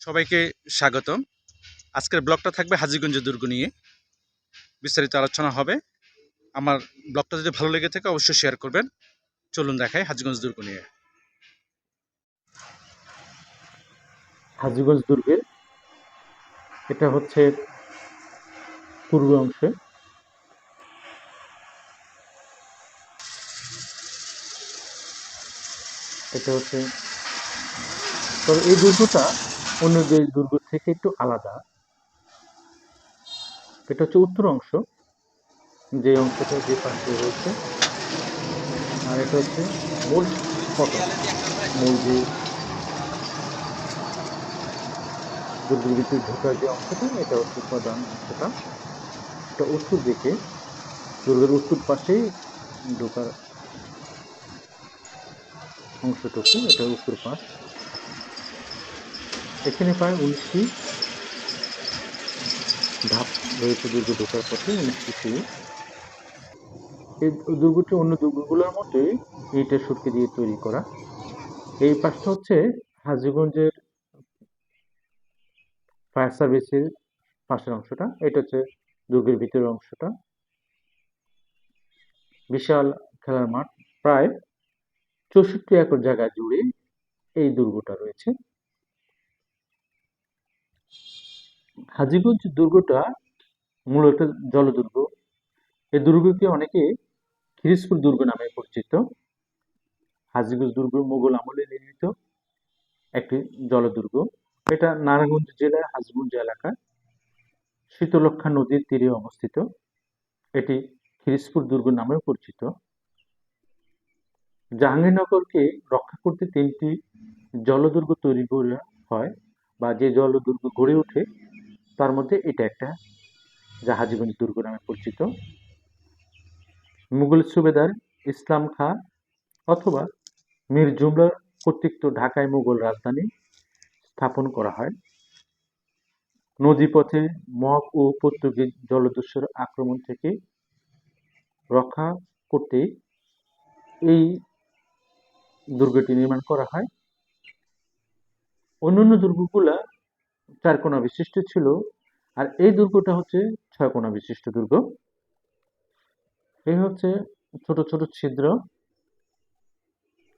সবাইকে স্বাগতম। আজকের ব্লগটা থাকবে হাজিগঞ্জ দুর্গ নিয়ে। বিস্তারিত আলোচনা হবে। আমার ব্লগটা যদি ভালো লেগে থাকে, অবশ্যই শেয়ার করবেন। চলুন দেখাই হাজিগঞ্জ দুর্গ নিয়ে। হাজিগঞ্জ দুর্গের এটা হচ্ছে পূর্ব অংশে। এটা হচ্ছে, তবে এই দুর্গটা অন্য যে দুর্গ থেকে একটু আলাদা, এটা হচ্ছে উত্তর অংশ, যে অংশটা যে পাশে রয়েছে। আর এটা হচ্ছে মূল ফটক মূল যে দুর্গের ঢোকার যে অংশটা, এটা হচ্ছে প্রধান অংশটা। এটা উত্তর দিকে, দুর্গের উত্তর পাশেই ঢোকার অংশটুকু, এটা উত্তর পাশ। এখানে প্রায় উনিশটি ধাপ রয়েছে দুর্গ ঢোকার পথে, উনিশটি সিঁড়ি এই দুর্গটি অন্য দুর্গগুলোর মতোই ইটের সুটকি দিয়ে তৈরি করা। এই পাশটা হচ্ছে হাজিগঞ্জের ফায়ার সার্ভিসের পাশের অংশটা। এটা হচ্ছে দুর্গের ভিতরের অংশটা। বিশাল খেলার মাঠ। প্রায় চৌষট্টি একর জায়গা জুড়ে এই দুর্গটা রয়েছে। হাজিগঞ্জ দুর্গটা মূলত জলদুর্গ। এই দুর্গকে অনেকে খিরিসপুর দুর্গ নামে পরিচিত। হাজিগঞ্জ দুর্গ মোগল আমলে নির্মিত একটি জলদুর্গ। এটা নারায়ণগঞ্জ জেলার হাজগঞ্জ এলাকায় শীতলক্ষা নদীর তীরে অবস্থিত। এটি খিরিসপুর দুর্গ নামেও পরিচিত। জাহাঙ্গীরনগরকে রক্ষা করতে তিনটি জলদুর্গ তৈরি করা হয় বা যে জলদুর্গ গড়ে ওঠে তার মধ্যে এটা একটা যা দুর্গ নামে পরিচিত। মুঘল সুবেদার ইসলাম খাঁ অথবা মীর জুমলা কর্তৃক ঢাকায় মুঘল রাজধানী স্থাপন করা হয়। নদীপথে মগ ও পর্তুগিজ জলদস্যুর আক্রমণ থেকে রক্ষা করতে এই দুর্গটি নির্মাণ করা হয়। অন্যান্য দুর্গগুলা চার কোণা বিশিষ্ট ছিল। আর এই দুর্গটা হচ্ছে ছয় কোণা বিশিষ্ট দুর্গ। এই হচ্ছে ছোট ছোট ছিদ্র।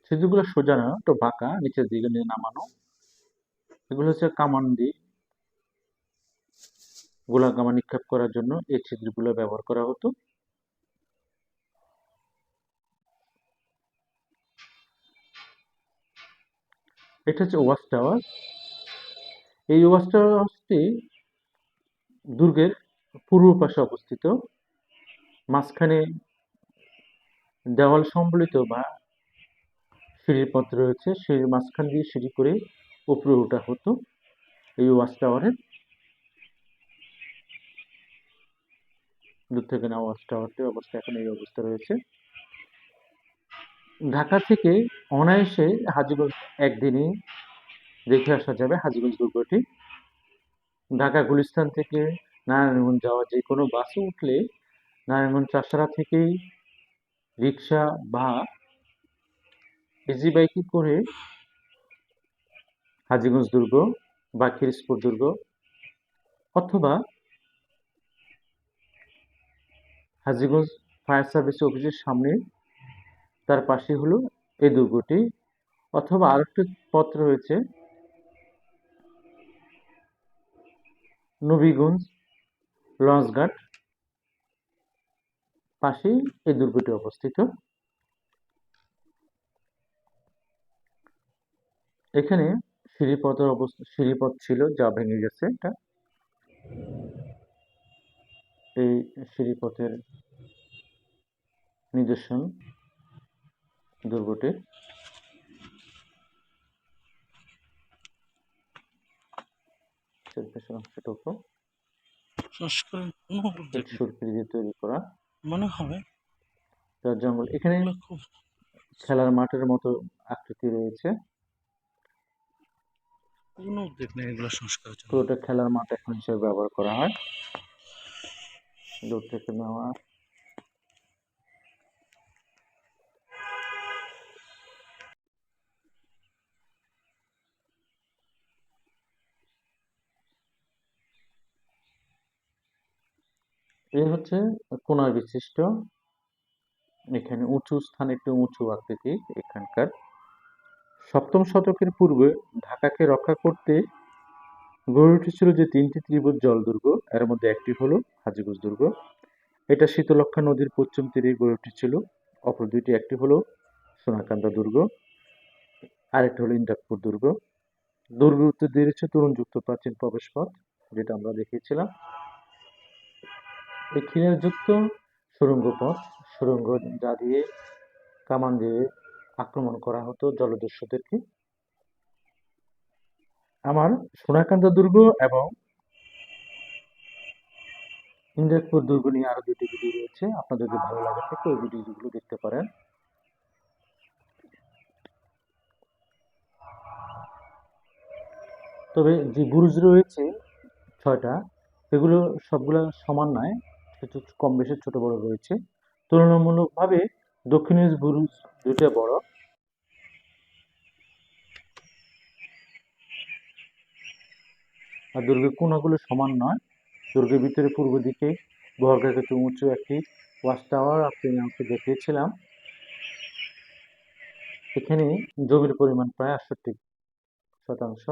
ছিদ্রগুলো সোজা না, একটু বাঁকা, নিচের দিকে নিয়ে নামানো। এগুলো হচ্ছে কামান দিয়ে গোলা নিক্ষেপ করার জন্য এই ছিদ্রগুলো ব্যবহার করা হতো। এটা হচ্ছে ওয়াচ টাওয়ার। এই ওয়াচ টাওয়ারটি দুর্গের পূর্ব পাশে অবস্থিত। মাঝখানে দেওয়াল সম্বলিত বা সিঁড়ির পথ রয়েছে। সিঁড়ির মাঝখান দিয়ে সিঁড়ি করে উপরে ওঠা হতো। এই ওয়াচ টাওয়ারের দূর থেকে না ওয়াচ টাওয়ারটির অবস্থা এখন এই অবস্থা রয়েছে। ঢাকা থেকে অনায়াসে হাজিগঞ্জ একদিনে দেখে আসা যাবে হাজিগঞ্জ দুর্গটি। ঢাকা গুলিস্তান থেকে নারায়ণগঞ্জ যাওয়া যে কোনো বাসে উঠলে নারায়ণগঞ্জ চাষারা থেকেই রিক্সা, বা ইজি বাইকে করে হাজিগঞ্জ দুর্গ, বা খিরিসপুর দুর্গ, অথবা হাজিগঞ্জ ফায়ার সার্ভিস অফিসের সামনে তার পাশে হলো এই দুর্গটি। অথবা আরেকটি পথ রয়েছে নবীগঞ্জ, লঞ্চঘাট, পাশেই এই দুর্গটি অবস্থিত। এখানে সিঁড়িপথের অবস্থা, সিঁড়িপথ ছিল যা ভেঙে গেছে এটা। এই সিঁড়িপথের নিদর্শন দুর্গটির। পেছন অংশটুকু উদ্যোগ দিয়ে তৈরি করা। মনে হবে তার জঙ্গল। এখানে খুব খেলার মাঠের মতো আকৃতি রয়েছে। কোনো উদ্যোগ নেই এগুলো সংস্কার পুরোটা খেলার মাঠ এখন হিসেবে ব্যবহার করা হয়। দূর থেকে নেওয়া। এই হচ্ছে কোণা বিশিষ্ট। এখানে উঁচু স্থান একটু উঁচু আকৃতি এখানকার। সপ্তম শতকের পূর্বে ঢাকাকে রক্ষা করতে গড়ে উঠেছিল যে তিনটি ত্রিভুজ জল দুর্গ, এর মধ্যে একটি হলো হাজিগঞ্জ দুর্গ। এটা শীতলক্ষা নদীর পশ্চিম তীরে গড়ে উঠেছিল। অপর দুইটি, একটি হলো সোনাকান্দা দুর্গ, আরেকটি হলো ইন্দাকপুর দুর্গ। দুর্গ উত্তর দিয়ে রয়েছে তরুণযুক্ত প্রাচীন প্রবেশপথ, যেটা আমরা দেখিয়েছিলাম। এই খিলানযুক্ত সুড়ঙ্গ পথ সুড়ঙ্গ যা দিয়ে কামান দিয়ে আক্রমণ করা হতো জলদস্যুদেরকে। আমার সোনাকান্দা দুর্গ এবং ইন্দ্রপুর দুর্গ নিয়ে আরও দুটি ভিডিও রয়েছে। আপনাদের যদি ভালো লাগে থাকে ওই ভিডিওগুলো দেখতে পারেন। তবে যে বুরুজ রয়েছে ছয়টা, এগুলো সবগুলো সমান নয়। কিছু কম বেশি ছোট বড় রয়েছে। তুলনামূলকভাবে দক্ষিণের বুরুজ দুটো বড়। আর দুর্গের কোনাগুলো সমান নয়। দুর্গের ভিতরে পূর্ব দিকে বর্গাকৃতি উঁচু একটি ওয়াচ টাওয়ার, আপনি আমাকে দেখিয়েছিলাম। এখানে জমির পরিমাণ প্রায় আটষট্টি শতাংশ।